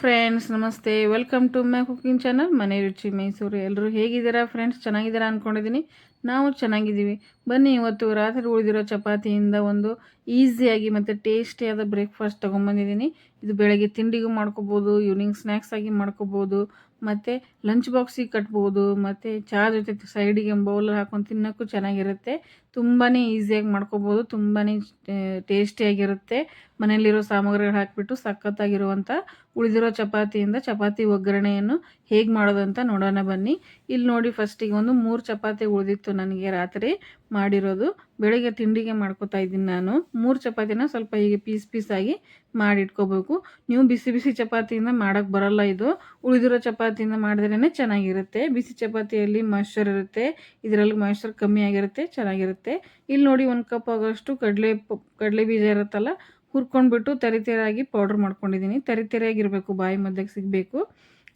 Friends ನಮಸ್ತೆ welcome to my cooking channel ಮನೆ ರುಚಿ ಮೈಸೂರು ಎಲ್ಲರೂ ಹೇಗಿದ್ದೀರಾ ಫ್ರೆಂಡ್ಸ್ ಚೆನ್ನಾಗಿದ್ದೀರಾ ಅಂದ್ಕೊಂಡಿದ್ದೀನಿ ನಾವು ಚೆನ್ನಾಗಿದ್ದೀವಿ. ಬನ್ನಿ, ಇವತ್ತು ರಾತ್ರಿ ಉಳಿದಿರೋ ಚಪಾತಿಯಿಂದ ಒಂದು ಈಸಿಯಾಗಿ ಮತ್ತು ಟೇಸ್ಟಿಯಾದ ಬ್ರೇಕ್ಫಾಸ್ಟ್ ತೊಗೊಂಬಂದಿದ್ದೀನಿ ಇದು ಬೆಳಗ್ಗೆ ತಿಂಡಿಗೂ ಮಾಡ್ಕೋಬೋದು ಈವ್ನಿಂಗ್ ಸ್ನ್ಯಾಕ್ಸ್ ಆಗಿ ಮಾಡ್ಕೋಬೋದು, ಮತ್ತು ಲಂಚ್ ಬಾಕ್ಸಿಗೆ ಕಟ್ಬೋದು, ಮತ್ತು ಚಾ ಜೊತೆ ಸೈಡಿಗೆ ಬೌಲ್ ಹಾಕೊಂಡು ತಿನ್ನೋಕ್ಕೂ ಚೆನ್ನಾಗಿರುತ್ತೆ. ತುಂಬಾ ಈಸಿಯಾಗಿ ಮಾಡ್ಕೋಬೋದು ತುಂಬಾ ಟೇಸ್ಟಿಯಾಗಿರುತ್ತೆ ಮನೆಯಲ್ಲಿರೋ ಸಾಮಗ್ರಿಗಳು ಹಾಕಿಬಿಟ್ಟು ಸಖತ್ತಾಗಿರುವಂಥ ಉಳಿದಿರೋ ಚಪಾತಿಯಿಂದ ಚಪಾತಿ ಒಗ್ಗರಣೆಯನ್ನು ಹೇಗೆ ಮಾಡೋದಂತ ನೋಡೋಣ ಬನ್ನಿ. ಇಲ್ಲಿ ನೋಡಿ ಫಸ್ಟಿಗೆ ಒಂದು ಮೂರು ಚಪಾತಿ ಉಳಿದಿತ್ತು ನನಗೆ ರಾತ್ರಿ ಮಾಡಿರೋದು. ಬೆಳಗ್ಗೆ ತಿಂಡಿಗೆ ಮಾಡ್ಕೋತಾ ಇದ್ದೀನಿ ನಾನು. ಮೂರು ಚಪಾತಿನ ಸ್ವಲ್ಪ ಹೀಗೆ ಪೀಸ್ ಪೀಸಾಗಿ ಮಾಡಿಟ್ಕೋಬೇಕು. ನೀವು ಬಿಸಿ ಬಿಸಿ ಚಪಾತಿಯಿಂದ ಮಾಡೋಕ್ಕೆ ಬರೋಲ್ಲ ಇದು. ಉಳಿದಿರೋ ಚಪಾತಿಯಿಂದ ಮಾಡಿದ್ರೇ ಚೆನ್ನಾಗಿರುತ್ತೆ. ಬಿಸಿ ಚಪಾತಿಯಲ್ಲಿ ಮಾಯ್ಶ್ಚರ್ ಇರುತ್ತೆ. ಇದರಲ್ಲಿ ಮಾಯ್ಶ್ಚರ್ ಕಮ್ಮಿ ಆಗಿರುತ್ತೆ, ಚೆನ್ನಾಗಿರುತ್ತೆ. ಇಲ್ಲಿ ನೋಡಿ ಒಂದು ಕಪ್ ಆಗೋಷ್ಟು ಕಡಲೆ ಕಡಲೆ ಬೀಜ ಇರುತ್ತಲ್ಲ ಹುರ್ಕೊಂಡ್ಬಿಟ್ಟು ತರಿತೇರಾಗಿ ಪೌಡ್ರ್ ಮಾಡ್ಕೊಂಡಿದ್ದೀನಿ. ತರಿತೇರಾಗಿರಬೇಕು ಬಾಯಿ ಮಧ್ಯಕ್ಕೆ ಸಿಗಬೇಕು.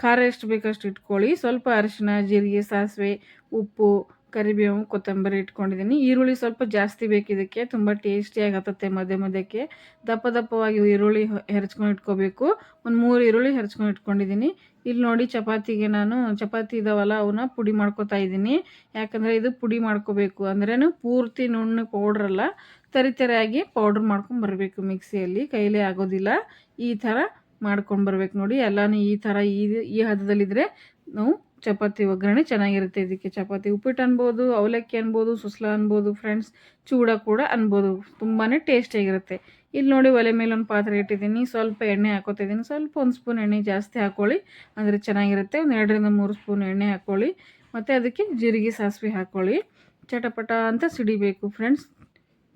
ಖಾರ ಎಷ್ಟು ಬೇಕಷ್ಟು ಇಟ್ಕೊಳ್ಳಿ. ಸ್ವಲ್ಪ ಅರಿಶಿನ ಜೀರಿಗೆ, ಸಾಸಿವೆ, ಉಪ್ಪು, ಕರಿಬೇವು, ಕೊತ್ತಂಬರಿ ಇಟ್ಕೊಂಡಿದ್ದೀನಿ. ಈರುಳ್ಳಿ ಸ್ವಲ್ಪ ಜಾಸ್ತಿ ಬೇಕು ಇದಕ್ಕೆ. ತುಂಬ ಟೇಸ್ಟಿಯಾಗಿ ಹತ್ತತ್ತೆ ಮಧ್ಯ ಮಧ್ಯಕ್ಕೆ ದಪ್ಪ ದಪ್ಪವಾಗಿ ಈರುಳ್ಳಿ ಹೆರ್ಚ್ಕೊಂಡು ಇಟ್ಕೋಬೇಕು. ಒಂದು ಮೂರು ಈರುಳ್ಳಿ ಹೆರ್ಚ್ಕೊಂಡು ಇಟ್ಕೊಂಡಿದ್ದೀನಿ. ಇಲ್ಲಿ ನೋಡಿ ಚಪಾತಿಗೆ ನಾನು, ಚಪಾತಿ ಇದಾವಲ್ಲ ಅವನ್ನ ಪುಡಿ ಮಾಡ್ಕೋತಾ ಇದ್ದೀನಿ. ಯಾಕಂದರೆ ಇದು ಪುಡಿ ಮಾಡ್ಕೋಬೇಕು. ಅಂದ್ರೇನು ಪೂರ್ತಿ ನುಣ್ಣಗೆ ಪೌಡ್ರಲ್ಲ ತರಿತರಿಯಾಗಿ ಪೌಡ್ರ್ ಮಾಡ್ಕೊಂಡು ಬರಬೇಕು ಮಿಕ್ಸಿಯಲ್ಲಿ. ಕೈಲೇ ಆಗೋದಿಲ್ಲ. ಈ ಥರ ಮಾಡ್ಕೊಂಡು ಬರ್ಬೇಕು ನೋಡಿ. ಎಲ್ಲನೂ ಈ ಥರ ಈ ಈ ಹದದಲ್ಲಿದ್ದರೆ ನಾವು ಚಪಾತಿ ಒಗ್ಗರಣೆ ಚೆನ್ನಾಗಿರುತ್ತೆ. ಇದಕ್ಕೆ ಚಪಾತಿ ಉಪ್ಪಿಟ್ಟು ಅನ್ಬೋದು, ಅವಲಕ್ಕಿ ಅನ್ಬೋದು, ಸುಸ್ಲ ಅನ್ಬೋದು ಫ್ರೆಂಡ್ಸ್ ಚೂಡ ಕೂಡ ಅನ್ಬೋದು. ತುಂಬಾ ಟೇಸ್ಟಿಯಾಗಿರುತ್ತೆ ಇಲ್ಲಿ ನೋಡಿ ಒಲೆ ಮೇಲೆ ಒಂದು ಪಾತ್ರೆ ಇಟ್ಟಿದ್ದೀನಿ. ಸ್ವಲ್ಪ ಎಣ್ಣೆ ಹಾಕೋತಿದ್ದೀನಿ ಸ್ವಲ್ಪ ಒಂದು ಸ್ಪೂನ್ ಎಣ್ಣೆ ಜಾಸ್ತಿ ಹಾಕ್ಕೊಳ್ಳಿ ಅಂದರೆ ಚೆನ್ನಾಗಿರುತ್ತೆ. ಒಂದು ಎರಡರಿಂದ ಮೂರು ಸ್ಪೂನ್ ಎಣ್ಣೆ ಹಾಕ್ಕೊಳ್ಳಿ ಮತ್ತು ಅದಕ್ಕೆ ಜೀರಿಗೆ ಸಾಸಿವೆ ಹಾಕ್ಕೊಳ್ಳಿ ಚಟಪಟ ಅಂತ ಸಿಡಿಬೇಕು. ಫ್ರೆಂಡ್ಸ್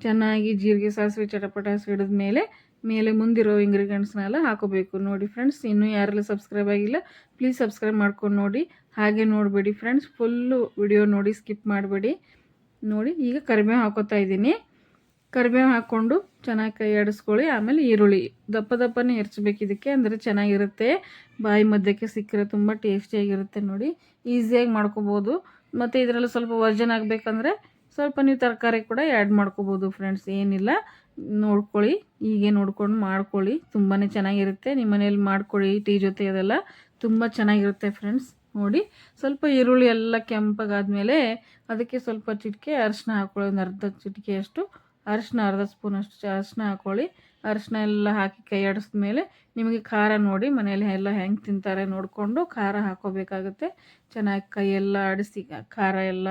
ಚೆನ್ನಾಗಿ ಜೀರಿಗೆ, ಸಾಸಿವೆ, ಚಟಪಟ, ಸಿಡಿದ ಮೇಲೆ ಮೇಲೆ ಮುಂದಿರೋ ಇಂಗ್ರೀಡಿಯೆಂಟ್ಸ್ನೆಲ್ಲ ಹಾಕೋಬೇಕು. ನೋಡಿ ಫ್ರೆಂಡ್ಸ್ ಇನ್ನೂ ಯಾರೆಲ್ಲ ಸಬ್ಸ್ಕ್ರೈಬ್ ಆಗಿಲ್ಲ ಪ್ಲೀಸ್ ಸಬ್ಸ್ಕ್ರೈಬ್ ಮಾಡ್ಕೊಂಡು ನೋಡಿ. ಹಾಗೆ ನೋಡಬೇಡಿ ಫ್ರೆಂಡ್ಸ್ ಫುಲ್ಲು ವಿಡಿಯೋ ನೋಡಿ ಸ್ಕಿಪ್ ಮಾಡಬೇಡಿ. ನೋಡಿ, ಈಗ ಕರಿಬೇವು ಹಾಕೋತಾ ಇದ್ದೀನಿ. ಕರಿಬೇವು ಹಾಕ್ಕೊಂಡು ಚೆನ್ನಾಗಿ ಕೈ ಆಡಿಸ್ಕೊಳ್ಳಿ. ಆಮೇಲೆ ಈರುಳ್ಳಿ ದಪ್ಪ ದಪ್ಪನೇ ಹೆರ್ಚ್ಬೇಕು ಇದಕ್ಕೆ, ಅಂದರೆ ಚೆನ್ನಾಗಿರುತ್ತೆ. ಬಾಯಿ ಮಧ್ಯಕ್ಕೆ ಸಿಕ್ಕರೆ ತುಂಬ ಟೇಸ್ಟಿಯಾಗಿರುತ್ತೆ ನೋಡಿ. ಈಸಿಯಾಗಿ ಮಾಡ್ಕೋಬೋದು. ಮತ್ತು ಇದರಲ್ಲಿ ಸ್ವಲ್ಪ ವರ್ಜನ್ ಆಗಬೇಕಂದ್ರೆ ಸ್ವಲ್ಪ ನೀವು ತರಕಾರಿ ಕೂಡ ಆ್ಯಡ್ ಮಾಡ್ಕೋಬೋದು ಫ್ರೆಂಡ್ಸ್ ಏನಿಲ್ಲ. ನೋಡ್ಕೊಳ್ಳಿ, ಹೀಗೆ ನೋಡ್ಕೊಂಡು ಮಾಡ್ಕೊಳ್ಳಿ. ತುಂಬಾ ಚೆನ್ನಾಗಿರುತ್ತೆ. ನಿಮ್ಮ ಮನೇಲಿ ಮಾಡ್ಕೊಳ್ಳಿ ಟೀ ಜೊತೆ ಅದೆಲ್ಲ. ತುಂಬ ಚೆನ್ನಾಗಿರುತ್ತೆ ಫ್ರೆಂಡ್ಸ್ ನೋಡಿ, ಸ್ವಲ್ಪ ಈರುಳ್ಳಿ ಎಲ್ಲ ಕೆಂಪಗಾದ್ಮೇಲೆ ಅದಕ್ಕೆ ಸ್ವಲ್ಪ ಚಿಟಿಕೆ, ಅರಿಶಿನ ಹಾಕ್ಕೊಳ್ಳಿ ಒಂದು ಅರ್ಧ ಚಿಟಿಕೆಯಷ್ಟು. ಅರಿಶಿನ, ಅರ್ಧ ಸ್ಪೂನಷ್ಟು ಅರಿಶಿನ ಹಾಕ್ಕೊಳ್ಳಿ ಅರಿಶಿನ ಎಲ್ಲ ಹಾಕಿ ಕೈ ಆಡಿಸಿದ್ಮೇಲೆ ನಿಮಗೆ ಖಾರ ನೋಡಿ ಮನೆಯಲ್ಲಿ ಎಲ್ಲ ಹೆಂಗೆ ತಿಂತಾರೆ ನೋಡಿಕೊಂಡು ಖಾರ ಹಾಕೋಬೇಕಾಗುತ್ತೆ. ಚೆನ್ನಾಗಿ ಕೈಯೆಲ್ಲ ಆಡಿಸಿ, ಖಾರ ಎಲ್ಲ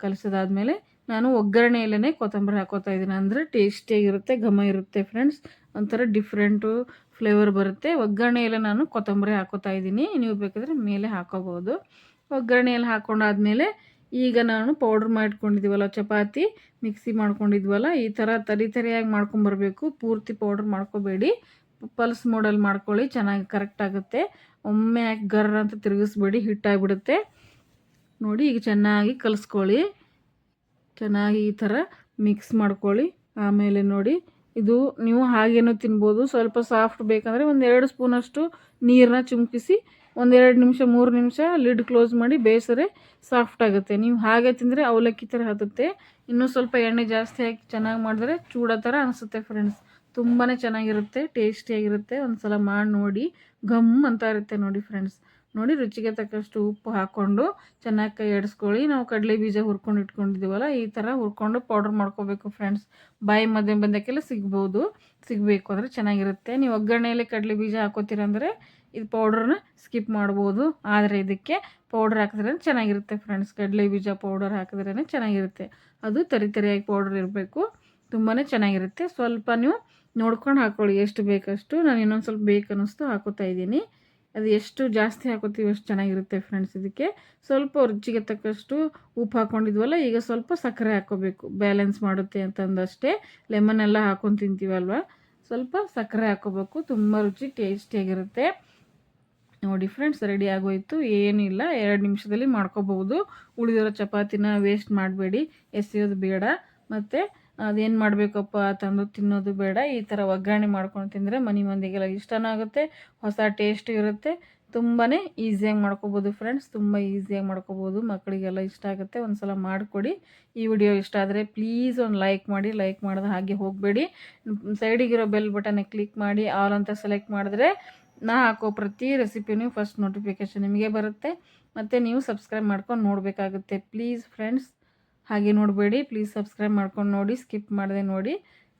ಕಲಿಸೋದಾದ್ಮೇಲೆ ನಾನು ಒಗ್ಗರಣೆಯಲ್ಲೇ ಕೊತ್ತಂಬರಿ ಹಾಕೋತಾ ಇದ್ದೀನಿ. ಅಂದರೆ ಟೇಸ್ಟಿಯಾಗಿರುತ್ತೆ ಘಮ ಇರುತ್ತೆ ಫ್ರೆಂಡ್ಸ್ ಒಂಥರ ಡಿಫ್ರೆಂಟು ಫ್ಲೇವರ್ ಬರುತ್ತೆ. ಒಗ್ಗರಣೆಯಲ್ಲೇ ನಾನು ಕೊತ್ತಂಬರಿ ಹಾಕೋತಾ ಇದ್ದೀನಿ. ನೀವು ಬೇಕಾದರೆ ಮೇಲೆ ಹಾಕೋಬೋದು ಒಗ್ಗರಣೆಯಲ್ಲಿ ಹಾಕೊಂಡಾದ್ಮೇಲೆ ಈಗ ನಾನು ಪೌಡ್ರ್ ಮಾಡ್ಕೊಂಡಿದ್ವಲ್ಲ ಚಪಾತಿ ಮಿಕ್ಸಿ ಮಾಡ್ಕೊಂಡಿದ್ವಲ್ಲ, ಈ ಥರ ತರಿ ತರಿಯಾಗಿ ಮಾಡ್ಕೊಂಬರ್ಬೇಕು ಪೂರ್ತಿ ಪೌಡ್ರ್ ಮಾಡ್ಕೋಬೇಡಿ. ಪಲ್ಸ್ ಮೋಡಲ್ಲಿ ಮಾಡ್ಕೊಳ್ಳಿ, ಚೆನ್ನಾಗಿ ಕರೆಕ್ಟ್ ಆಗುತ್ತೆ. ಒಮ್ಮೆ ಹಾಕಿ ಗರ್ರ ಅಂತ ತಿರುಗಿಸ್ಬೇಡಿ ಹಿಟ್ಟಾಗಿಬಿಡುತ್ತೆ ನೋಡಿ, ಈಗ ಚೆನ್ನಾಗಿ ಕಲಿಸ್ಕೊಳ್ಳಿ. ಚೆನ್ನಾಗಿ ಈ ಥರ ಮಿಕ್ಸ್ ಮಾಡ್ಕೊಳ್ಳಿ. ಆಮೇಲೆ ನೋಡಿ, ಇದು ನೀವು ಹಾಗೇನೂ ತಿನ್ಬೋದು. ಸ್ವಲ್ಪ ಸಾಫ್ಟ್ ಬೇಕಂದರೆ ಒಂದು ಎರಡು ಸ್ಪೂನಷ್ಟು ನೀರನ್ನ ಚುಮುಕಿಸಿ ಒಂದೆರಡು ನಿಮಿಷ, ಮೂರು ನಿಮಿಷ ಲಿಡ್ ಕ್ಲೋಸ್ ಮಾಡಿ ಬೇಯಿಸಿದ್ರೆ ಸಾಫ್ಟ್ ಆಗುತ್ತೆ. ನೀವು ಹಾಗೆ ತಿಂದರೆ ಅವಲಕ್ಕಿ ಥರ ಹತ್ತುತ್ತೆ. ಇನ್ನೂ ಸ್ವಲ್ಪ ಎಣ್ಣೆ ಜಾಸ್ತಿ ಹಾಕಿ ಚೆನ್ನಾಗಿ ಮಾಡಿದ್ರೆ ಚೂಡ ಥರ ಅನಿಸುತ್ತೆ ಫ್ರೆಂಡ್ಸ್ ತುಂಬಾ ಚೆನ್ನಾಗಿರುತ್ತೆ ಟೇಸ್ಟಿಯಾಗಿರುತ್ತೆ ಒಂದು ಸಲ ಮಾಡಿ ನೋಡಿ, ಘಮ್ ಅಂತ ಇರುತ್ತೆ ನೋಡಿ ಫ್ರೆಂಡ್ಸ್ ನೋಡಿ, ರುಚಿಗೆ ತಕ್ಕಷ್ಟು ಉಪ್ಪು ಹಾಕ್ಕೊಂಡು ಚೆನ್ನಾಗಿ ಕೈ ಎಡಿಸ್ಕೊಳ್ಳಿ. ನಾವು ಕಡಲೆ ಬೀಜ ಹುರ್ಕೊಂಡು ಇಟ್ಕೊಂಡಿದ್ದೀವಲ್ಲ, ಈ ಥರ ಹುರ್ಕೊಂಡು ಪೌಡ್ರ್ ಮಾಡ್ಕೋಬೇಕು ಫ್ರೆಂಡ್ಸ್ ಬಾಯಿ ಮಧ್ಯೆ ಬಂದಕ್ಕೆಲ್ಲ ಸಿಗ್ಬೋದು. ಸಿಗಬೇಕು ಅಂದರೆ ಚೆನ್ನಾಗಿರುತ್ತೆ. ನೀವು ಒಗ್ಗರಣೆಯಲ್ಲಿ ಕಡಲೆ ಬೀಜ ಹಾಕೋತೀರಂದರೆ ಇದು ಪೌಡ್ರನ್ನ ಸ್ಕಿಪ್ ಮಾಡ್ಬೋದು. ಆದರೆ ಇದಕ್ಕೆ ಪೌಡ್ರ್ ಹಾಕಿದ್ರೆ ಚೆನ್ನಾಗಿರುತ್ತೆ ಫ್ರೆಂಡ್ಸ್ ಕಡಲೆ ಬೀಜ ಪೌಡರ್ ಹಾಕಿದ್ರೇ ಚೆನ್ನಾಗಿರುತ್ತೆ. ಅದು ತರಿ ತರಿಯಾಗಿ ಪೌಡ್ರ್ ಇರಬೇಕು. ತುಂಬಾ ಚೆನ್ನಾಗಿರುತ್ತೆ. ಸ್ವಲ್ಪ ನೀವು ನೋಡ್ಕೊಂಡು ಹಾಕ್ಕೊಳ್ಳಿ ಎಷ್ಟು ಬೇಕಷ್ಟು. ನಾನು ಇನ್ನೊಂದು ಸ್ವಲ್ಪ ಬೇಕನ್ನಿಸ್ತು ಹಾಕೋತಾ ಇದ್ದೀನಿ. ಅದು ಎಷ್ಟು ಜಾಸ್ತಿ ಹಾಕೋತೀವಿ, ಅಷ್ಟು ಚೆನ್ನಾಗಿರುತ್ತೆ ಫ್ರೆಂಡ್ಸ್ ಇದಕ್ಕೆ. ಸ್ವಲ್ಪ ರುಚಿಗೆ ತಕ್ಕಷ್ಟು ಉಪ್ಪು ಹಾಕ್ಕೊಂಡಿದ್ವಲ್ಲ ಈಗ ಸ್ವಲ್ಪ ಸಕ್ಕರೆ ಹಾಕೋಬೇಕು. ಬ್ಯಾಲೆನ್ಸ್ ಮಾಡುತ್ತೆ ಅಂತಂದಷ್ಟೇ. ಲೆಮನ್ ಎಲ್ಲ ಹಾಕೊಂಡು ತಿಂತೀವಲ್ವ ಸ್ವಲ್ಪ ಸಕ್ಕರೆ ಹಾಕೋಬೇಕು. ತುಂಬ ರುಚಿ ಟೇಸ್ಟಿಯಾಗಿರುತ್ತೆ ನೋಡಿ ಫ್ರೆಂಡ್ಸ್ ರೆಡಿ ಆಗೋಯ್ತು. ಏನಿಲ್ಲ ಎರಡು ನಿಮಿಷದಲ್ಲಿ ಮಾಡ್ಕೋಬಹುದು. ಉಳಿದಿರೋ ಚಪಾತಿನ ವೇಸ್ಟ್ ಮಾಡಬೇಡಿ. ಎಸೆಯೋದು ಬೇಡ. ಮತ್ತು ಅದೇನು ಮಾಡಬೇಕಪ್ಪ ತಂದು ತಿನ್ನೋದು ಬೇಡ, ಈ ಥರ ಒಗ್ಗರಣೆ ಮಾಡ್ಕೊಂಡು ತಿಂದರೆ ಮನೆ ಮಂದಿಗೆಲ್ಲ ಇಷ್ಟನೂ ಆಗುತ್ತೆ, ಹೊಸ ಟೇಸ್ಟ್ ಇರುತ್ತೆ ತುಂಬಾ ಈಸಿಯಾಗಿ ಮಾಡ್ಕೋಬೋದು ಫ್ರೆಂಡ್ಸ್ ತುಂಬ ಈಸಿಯಾಗಿ ಮಾಡ್ಕೋಬೋದು ಮಕ್ಕಳಿಗೆಲ್ಲ ಇಷ್ಟ ಆಗುತ್ತೆ ಒಂದು ಸಲ ಮಾಡಿಕೊಡಿ. ಈ ವಿಡಿಯೋ ಇಷ್ಟ ಆದರೆ ಪ್ಲೀಸ್ ಒಂದು ಲೈಕ್ ಮಾಡಿ ಲೈಕ್ ಮಾಡಿದ ಹಾಗೆ ಹೋಗಬೇಡಿ. ಸೈಡಿಗಿರೋ ಬೆಲ್ ಬಟನ್ನ ಕ್ಲಿಕ್ ಮಾಡಿ ಆಲ್ ಅಂತ ಸೆಲೆಕ್ಟ್ ಮಾಡಿದ್ರೆ ನಾ ಹಾಕೋ ಪ್ರತಿ ರೆಸಿಪಿನೂ ಫಸ್ಟ್ ನೋಟಿಫಿಕೇಶನ್ ನಿಮಗೆ ಬರುತ್ತೆ. ಮತ್ತು ನೀವು ಸಬ್ಸ್ಕ್ರೈಬ್ ಮಾಡ್ಕೊಂಡು ನೋಡಬೇಕಾಗುತ್ತೆ. ಪ್ಲೀಸ್ ಫ್ರೆಂಡ್ಸ್ ಹಾಗೆ ನೋಡಬೇಡಿ ಪ್ಲೀಸ್ ಸಬ್ಸ್ಕ್ರೈಬ್ ಮಾಡ್ಕೊಂಡು ನೋಡಿ ಸ್ಕಿಪ್ ಮಾಡದೆ ನೋಡಿ.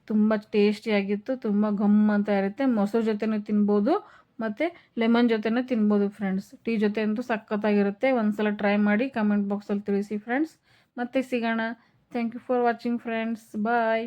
ತುಂಬ ಟೇಸ್ಟಿಯಾಗಿತ್ತು ತುಂಬ ಘಮ್ ಅಂತ ಇರುತ್ತೆ. ಮೊಸರು ಜೊತೆನೂ ತಿನ್ಬೋದು, ಮತ್ತು ಲೆಮನ್ ಜೊತೆನೂ ತಿನ್ಬೋದು ಫ್ರೆಂಡ್ಸ್ ಟೀ ಜೊತೆ ಅಂತೂ ಸಖತ್ತಾಗಿರುತ್ತೆ. ಒಂದು ಸಲ ಟ್ರೈ ಮಾಡಿ ಕಮೆಂಟ್ ಬಾಕ್ಸಲ್ಲಿ ತಿಳಿಸಿ ಫ್ರೆಂಡ್ಸ್ ಮತ್ತೆ ಸಿಗೋಣ. Thank you for watching friends bye